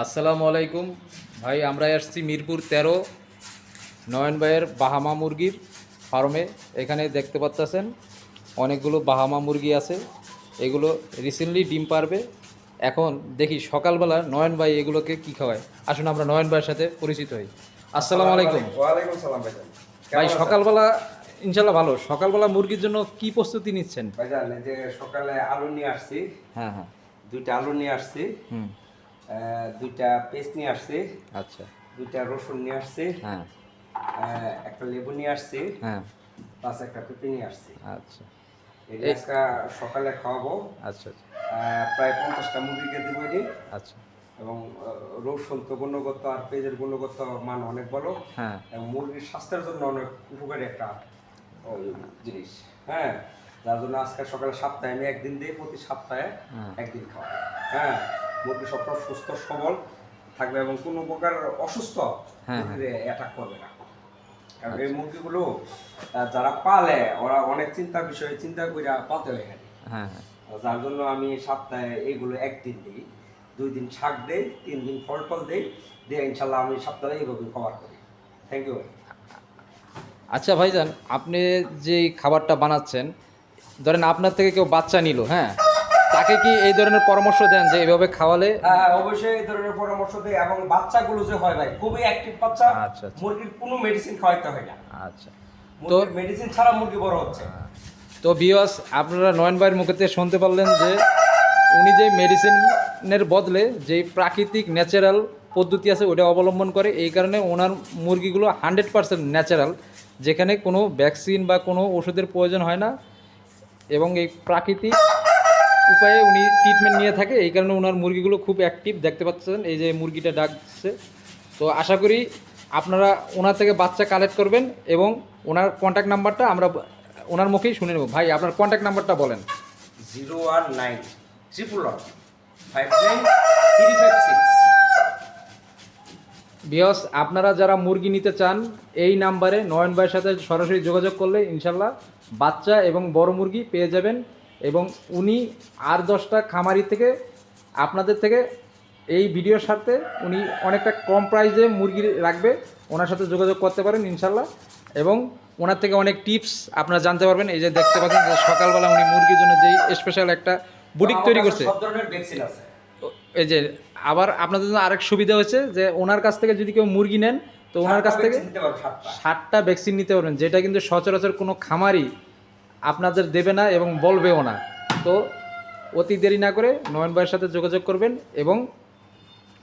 আসসালামু আলাইকুম। ভাই আমরা আসছি মিরপুর তেরো নয়ন ভাইয়ের বাহামা মুরগির ফার্মে। এখানে দেখতে পাচ্ছেন অনেকগুলো বাহামা মুরগি আছে। এগুলো রিসেন্টলি ডিম পারবে। এখন দেখি সকালবেলা নয়ন ভাই এগুলোকে কি খাওয়ায়। আসুন আমরা নয়ন ভাইয়ের সাথে পরিচিত হই। আসসালামু আলাইকুম। ওয়ালাইকুম সালাম ভাইজান ভাই সকালবেলা ইনশাল্লাহ ভালো। সকালবেলা মুরগির জন্য কি প্রস্তুতি নিচ্ছেন? এই যে সকালে আলু নিয়ে আসছি। হ্যাঁ হ্যাঁ। দুইটা আলু নিয়ে আসছি। হুম। দুইটা পেস্ট নিয়ে আসছি। আচ্ছা। দুইটা রসুন নিয়ে আসছি। হ্যাঁ। একটা লেবু নিয়ে আসছি। হ্যাঁ। প্লাস একটা পেঁপে নিয়ে আসছি। আচ্ছা। আজকে সকালে খাওয়াবো। আচ্ছা আচ্ছা। প্রায় পঞ্চাশটা মুরগিকে দেবো এটি আচ্ছা। এবং রসুন তো গুণগত আর পেঁয়াজের গুণগত মান অনেক ভালো। হ্যাঁ। এবং মুরগির স্বাস্থ্যের জন্য অনেক উপকারী একটা জিনিস। হ্যাঁ? যার জন্য আজকে সকালে সপ্তাহে আমি একদিন দিই প্রতি সপ্তাহে হ্যাঁ। একদিন খাওয়া হ্যাঁ? মুরগি সবসময় সুস্থ সবল থাকবে এবং কোনো প্রকার অসুস্থ হ্যাঁ, অ্যাটাক করবে না। কারণ এই মুরগিগুলো যারা পালে ওরা অনেক চিন্তা বিষয়ে চিন্তা করে পালতে হয়। হ্যাঁ হ্যাঁ। যার জন্য আমি সপ্তাহে এইগুলো একদিন দিই দুই দিন শাক দেই তিন দিন ফল টল দেই দিয়ে ইনশাল্লাহ আমি সপ্তাহে এইভাবে কভার করি। থ্যাংক ইউ আচ্ছা ভাইজান আপনি যে খাবারটা বানাচ্ছেন ধরেন আপনার থেকে কেউ বাচ্চা নিল হ্যাঁ? তাকে কি এই ধরনের পরামর্শ দেন যে এভাবে খাওয়ালে? হ্যাঁ অবশ্যই এই ধরনের পরামর্শ দেই এবং বাচ্চাগুলো যে হয় ভাই খুবই অ্যাক্টিভ বাচ্চা আচ্ছা, আচ্ছা। মুরগির কোনো মেডিসিন খাওয়াইতে হয় না। আচ্ছা। তো মেডিসিন ছাড়া মুরগি বড় হচ্ছে। তো বিওয়াস আপনারা নয়ন ভাইয়ের মুখে থেকে শুনতে পারলেন যে উনি যে মেডিসিনের বদলে যে প্রাকৃতিক ন্যাচারাল পদ্ধতি আছে ওটা অবলম্বন করে এই কারণে ওনার মুরগিগুলো হান্ড্রেড পার্সেন্ট ন্যাচারাল যেখানে কোনো ভ্যাকসিন বা কোনো ওষুধের প্রয়োজন হয় না এবং এই প্রাকৃতিক উপায়ে উনি ট্রিটমেন্ট নিয়ে থাকে এই কারণে ওনার মুরগিগুলো খুব অ্যাক্টিভ দেখতে পাচ্ছেন? এই যে মুরগিটা ডাকছে। তো আশা করি আপনারা ওনার থেকে বাচ্চা কালেক্ট করবেন এবং ওনার কন্ট্যাক্ট নাম্বারটা আমরা ওনার মুখেই শুনে নেব। ভাই আপনার কন্ট্যাক্ট নাম্বারটা বলেন। Zero one nine triple one five nine three five six বিয়স আপনারা যারা মুরগি নিতে চান এই নাম্বারে নয়ন ভাইয়ের সাথে সরাসরি যোগাযোগ করলে ইনশাল্লাহ বাচ্চা এবং বড় মুরগি পেয়ে যাবেন। এবং উনি আর দশটা খামারি থেকে আপনাদের থেকে এই ভিডিওর সাথে উনি অনেকটা কম প্রাইসে মুরগি রাখবে ওনার সাথে যোগাযোগ করতে পারেন ইনশাল্লাহ। এবং ওনার থেকে অনেক টিপস আপনারা জানতে পারবেন এই যে দেখতে পাচ্ছেন যে সকালবেলা উনি মুরগির জন্য যেই স্পেশাল একটা বুটিক তৈরি করছে। এই যে আবার আপনাদের জন্য আরেক সুবিধা হয়েছে যে ওনার কাছ থেকে যদি কেউ মুরগি নেন তো ওনার কাছ থেকে ষাটটা ভ্যাকসিন নিতে পারবেন যেটা কিন্তু সচরাচর কোনো খামারই আপনাদের দেবে না এবং বলবেও না। তো অতি দেরি না করে নয়ন ভাইয়ের সাথে যোগাযোগ করবেন এবং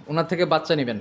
ওনার থেকে বাচ্চা নেবেন।